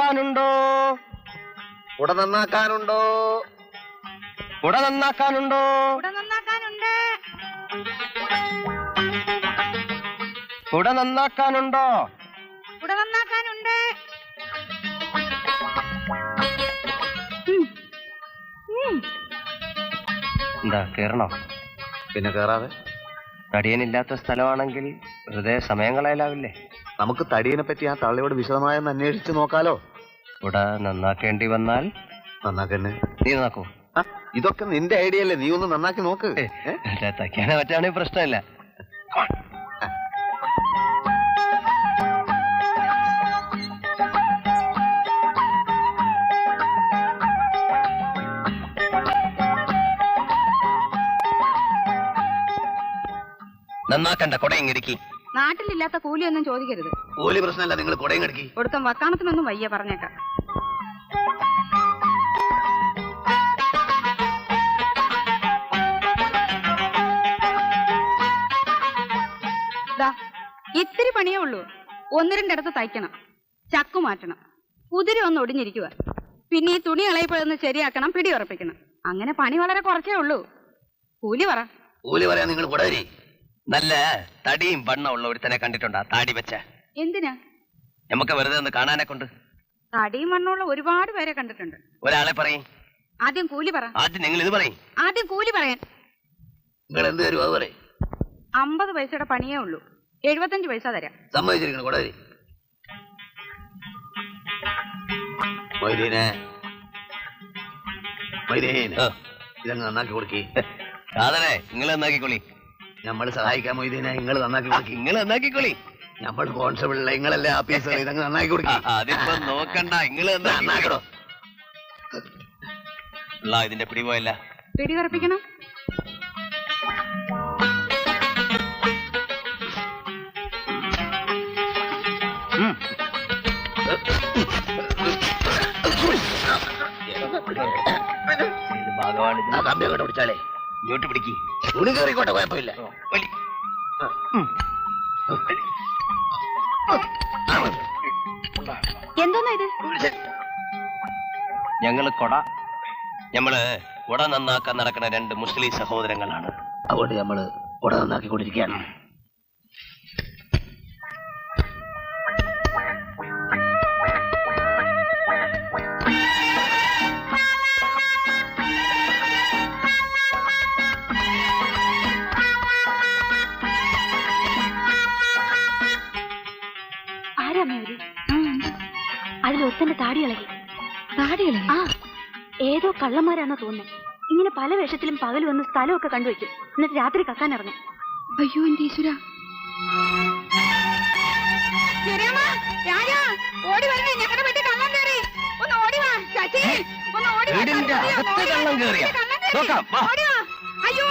നന്നാക്കാനുണ്ടോ? കുട നന്നാക്കാനുണ്ടോ? കുട നന്നാക്കാനുണ്ടോ? കുട നന്നാക്കാനുണ്ടോ. കുട നന്നാക്കാനുണ്ട്? എന്താ കേറണോ? പിന്നെ കേറാതെ? തടിയനില്ലാത്ത സ്ഥലമാണെങ്കിൽ ഹൃദയ സമയം കളയലാവില്ലേ? നമുക്ക് തടിയനെ പറ്റി ആ തള്ളിയോട് വിശദമായൊന്ന് അന്വേഷിച്ച് നോക്കാലോ. കുട നന്നാക്കേണ്ടി വന്നാൽ? നന്നാക്കന്നെ. നീ നന്നാക്കൂ. ഇതൊക്കെ നിന്റെ ഐഡിയ അല്ലേ? നീ ഒന്ന് നന്നാക്കി നോക്ക്. തയ്ക്കാനെ പറ്റാണെങ്കിൽ പ്രശ്നമില്ല. നന്നാക്കണ്ട കുട ഇങ്ങിരിക്കി നാട്ടിലില്ലാത്ത കൂലിയൊന്നും ചോദിക്കരുത്. കൂലി പ്രശ്നമല്ല നിങ്ങൾ കൊടയും കിടക്കി. ഒടുക്കം വക്കാണത്തിനൊന്നും വയ്യ പറഞ്ഞേക്കാം. ഇത്തിരി പണിയേ ഉള്ളൂ. ഒന്ന് രണ്ടിടത്ത് തയ്ക്കണം. ചക്കു മാറ്റണം. കുതിര ഒന്ന് ഒടിഞ്ഞിരിക്കുക. പിന്നെ ഈ തുണി ഇളയപ്പോഴൊന്ന് ശരിയാക്കണം പിടി ഉറപ്പിക്കണം. അങ്ങനെ പണി വളരെ കുറച്ചേ ഉള്ളൂ. കൂലി പറ. കൂലി പറയാ നിങ്ങൾ കുടരി നല്ല തടിയും വണ്ണം ഉള്ള ഒരുത്തനെ കണ്ടിട്ടുണ്ടാ? താടി വെച്ച. എന്തിനാ? നമുക്ക് വെറുതെ ഒന്ന് കാണാനെ കൊണ്ട്. തടിയും മണ്ണുള്ള ഒരുപാട് പേരെ കണ്ടിട്ടുണ്ട്. ഒരാളെ പറയും. ആദ്യം കൂലി പറ. ആദ്യം നിങ്ങൾ ഇത് പറയും. ആദ്യം കൂലി പറയാൻ. നിങ്ങൾ എന്ത് തരും അത് പറയും. അമ്പത് പൈസയുടെ പണിയേ ഉള്ളൂ. എഴുപത്തഞ്ച് പൈസ തരാം. സമ്മതിച്ചിരിക്കണം കുടരി മൊയ്തീനെ. മൊയ്തീൻ ആ. ഇതങ്ങ് നന്നാക്കി കൊടുക്കി. കാതറെ നിങ്ങൾ നന്നാക്കിക്കൊള്ളി നമ്മൾ സഹായിക്കാൻ മൊയ്തീനെ നിങ്ങൾ നന്നാക്കി കൊടുക്കി. നിങ്ങൾ നന്നാക്കിക്കൊള്ളി നമ്മൾ കോൺസ്റ്റബിളിലെ നിങ്ങളല്ലേ ആഫീസർ ഇതങ്ങ് നന്നാക്കി കൊടുക്കി. അതിപ്പോ നോക്കണ്ട നിങ്ങൾ നന്നാക്കടോ ഇതിന്റെ പിടിപോയല്ല പിടി ഉറപ്പിക്കണം കമ്പി അങ്ങോട്ട് പിടിച്ചാലേ ഇങ്ങോട്ട് പിടിക്ക് തുണി കയറിക്കോട്ടെ കുഴപ്പമില്ല എന്തോന്നാ ഇത് ഞങ്ങൾ കൊട. ഞമ്മൾ കൊട നന്നാക്കാൻ നടക്കുന്ന രണ്ട് മുസ്ലിം സഹോദരങ്ങളാണ്. അതുകൊണ്ട് ഞമ്മൾ കൊട നന്നാക്കി ആരാമേ അവർ? അതിലൊരുത്തന്റെ താടി ഇളകി താടി ഇളകി ആ ഏതോ കള്ളന്മാരാണോ തോന്നുന്നത് ഇങ്ങനെ പല വേഷത്തിലും പകൽ വന്ന് സ്ഥലമൊക്കെ കണ്ടുവയ്ക്കും എന്നിട്ട് രാത്രി കക്കാൻ ഇറങ്ങും. അയ്യോ എന്റെ ഈശ്വര. അയ്യോ